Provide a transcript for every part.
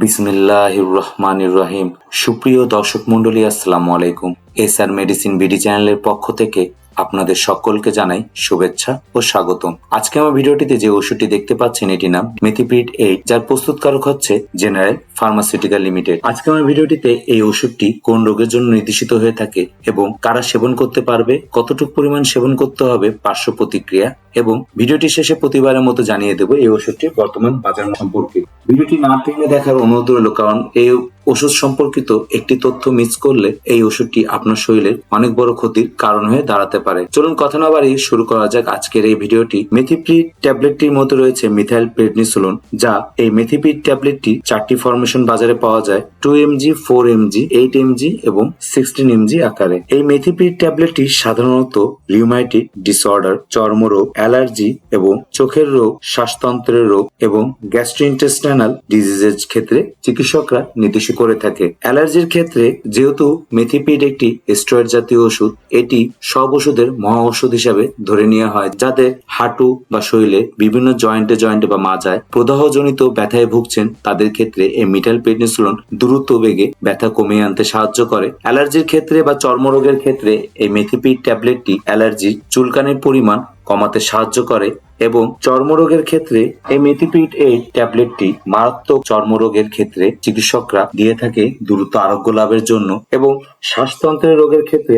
বিসমিল্লাহির রহমানির রহিম সুপ্রিয় দর্শক মন্ডলী আসসালামু আলাইকুম। এস আর মেডিসিন বিডি চ্যানেলের পক্ষ থেকে আপনাদের সকলকে জানাই শুভেচ্ছা ও স্বাগতম। আজকে আমার ভিডিওটিতে যে ওষুধটি দেখতে পাচ্ছেন এটি নাম মেথিপ্রিড এইট, যার প্রস্তুতকারক হচ্ছে জেনারেল ফার্মাসিউটিক্যাল লিমিটেড। আজকে আমার ভিডিওটিতে এই ওষুধটি কোন রোগের জন্য নির্দেশিত হয়ে থাকে এবং কারা সেবন করতে পারবে, কতটুকু পরিমাণ সেবন করতে হবে, পার্শ্ব প্রতিক্রিয়া এবং ভিডিওটি শেষে প্রতিবারের মতো জানিয়ে দেবো এই ওষুধটির বর্তমান বাজার সম্পর্কে। ভিডিওটি না টেনে দেখার অনুরোধ রইল, কারণ এই ওষুধ সম্পর্কিত একটি তথ্য মিস করলে এই ওষুধটি আপনার শরীরের অনেক বড় ক্ষতির কারণ হয়ে দাঁড়াতে পারে। চলুন কথা না বাড়িয়ে শুরু করা যাক আজকের এই ভিডিওটি। মেথিপ্রিড ট্যাবলেটটির মধ্যে রয়েছে মিথাইল প্রেডনিসোলন যা এই মেথিপ্রিড ট্যাবলেটটি চারটি ফরমেশন বাজারে পাওয়া যায়। Two mg four mg eight mg এবং সিক্সটিন এমজি আকারে। এই মেথিপ্রিড ট্যাবলেটটি সাধারণত লিউমাইটিক ডিসঅর্ডার চর্মরোগ, অ্যালার্জি এবং চোখের রোগ, শ্বাসতন্ত্রের রোগ এবং গ্যাস্ট্রোইন্টেস্টাইনাল ডিজিজের ক্ষেত্রে চিকিৎসকরা নির্দেশ করে থাকে। অ্যালার্জির ক্ষেত্রে যেহেতু মেথিপিড একটি স্টেরয়েড জাতীয় ওষুধ, এটি সব ওষুধের মহা ওষুধ হিসাবে ধরে নেওয়া হয় যাদের হাঁটু বা শরীরে বিভিন্ন জয়েন্টে জয়েন্টে বা মাজায় প্রদাহজনিত ব্যথায় ভুগছেন, তাদের ক্ষেত্রে এই মিটাল পেডনিসুলন দ্রুত বেগে ব্যথা কমিয়ে আনতে সাহায্য করে। অ্যালার্জির ক্ষেত্রে বা চর্মরোগের ক্ষেত্রে এই মেথিপিড ট্যাবলেটটি অ্যালার্জি চুলকানির পরিমাণ কমাতে সাহায্য করে এবং চর্মরোগের ক্ষেত্রে এই মেথিপিড এই ট্যাবলেটটি মারাত্মক চর্মরোগের ক্ষেত্রে চিকিৎসকরা দিয়ে থাকে দ্রুত আরোগ্য লাভের জন্য এবং শ্বাসতন্ত্রের রোগের ক্ষেত্রে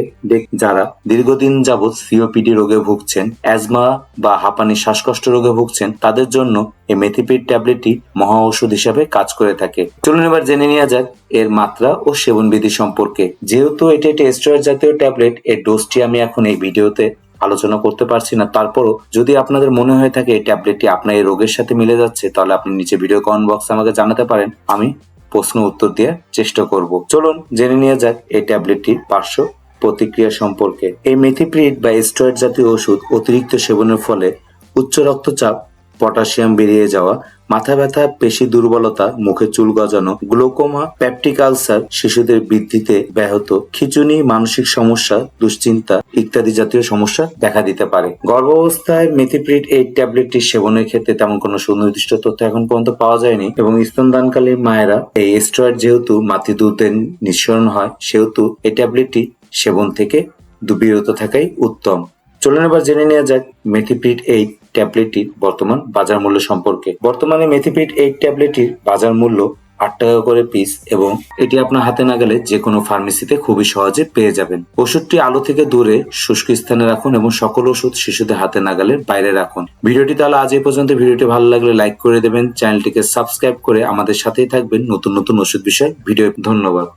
যারা দীর্ঘদিন যাবৎ সিওপিডি রোগে ভুগছেন, অ্যাজমা বা হাঁপানি শ্বাসকষ্ট রোগে ভুগছেন, তাদের জন্য এই মেথিপিড ট্যাবলেটটি মহা ঔষধ হিসাবে কাজ করে থাকে। চলুন এবার জেনে নেওয়া যাক এর মাত্রা ও সেবনবিধি সম্পর্কে। যেহেতু এটি একটি স্টেরয়েড জাতীয় ট্যাবলেট, এর ডোজটি আমি এখন এই ভিডিওতে আলোচনা করতে পারছি না। তারপরও যদি আপনাদের মনে হয়ে থাকে এই ট্যাবলেটটি আপনার এই রোগের সাথে মিলে যাচ্ছে, তাহলে আপনি নিচে ভিডিও কমেন্ট বক্সে আমাকে জানাতে পারেন। আমি প্রশ্ন উত্তর দেওয়ার চেষ্টা করব। চলুন জেনে নিয়ে যাক এই ট্যাবলেটটির পার্শ্ব প্রতিক্রিয়া সম্পর্কে। এই মেথিপ্রিড বা স্টেরয়েড জাতীয় ওষুধ অতিরিক্ত সেবনের ফলে উচ্চ রক্তচাপ, পটাশিয়াম বেরিয়ে যাওয়া মাথা ব্যথা, পেশি দুর্বলতা, মুখে চুল গজানো গ্লোকোমা প্যাপটিক আলসার শিশুদের বৃদ্ধিতে ব্যাহত, খিচুনি, মানসিক সমস্যা, দুশ্চিন্তা ইত্যাদি জাতীয় সমস্যা দেখা দিতে পারে। গর্ভাবস্থায় মেথিপ্রিড এই ট্যাবলেটটি সেবনের ক্ষেত্রে তেমন কোনো সুনির্দিষ্ট তথ্য এখন পর্যন্ত পাওয়া যায়নি এবং স্তনদানকালীন মায়েরা এই স্টেরয়েড যেহেতু মাতৃদুধের নিঃসরণ হয়, সেহেতু এই ট্যাবলেটটি সেবন থেকে বিরত থাকাই উত্তম। চলুন এবার জেনে নেওয়া যাক মেথিপ্রিড এই ট্যাবলেটটির বর্তমান বাজার মূল্য সম্পর্কে। বর্তমানে মেথিপ্রিড এই ট্যাবলেটটির বাজার মূল্য আট টাকা করে পিস এবং এটি আপনার হাতে না গেলে যে কোনো ফার্মেসিতে খুবই সহজে পেয়ে যাবেন। ওষুধটি আলো থেকে দূরে, শুষ্ক স্থানে রাখুন এবং সকল ওষুধ শিশুদের হাতে নাগালের বাইরে রাখুন। ভিডিওটি তাহলে আজ এই পর্যন্ত। ভিডিওটি ভালো লাগলে লাইক করে দেবেন। চ্যানেলটিকে সাবস্ক্রাইব করে আমাদের সাথেই থাকবেন। নতুন নতুন ওষুধ বিষয়। ভিডিও, ধন্যবাদ।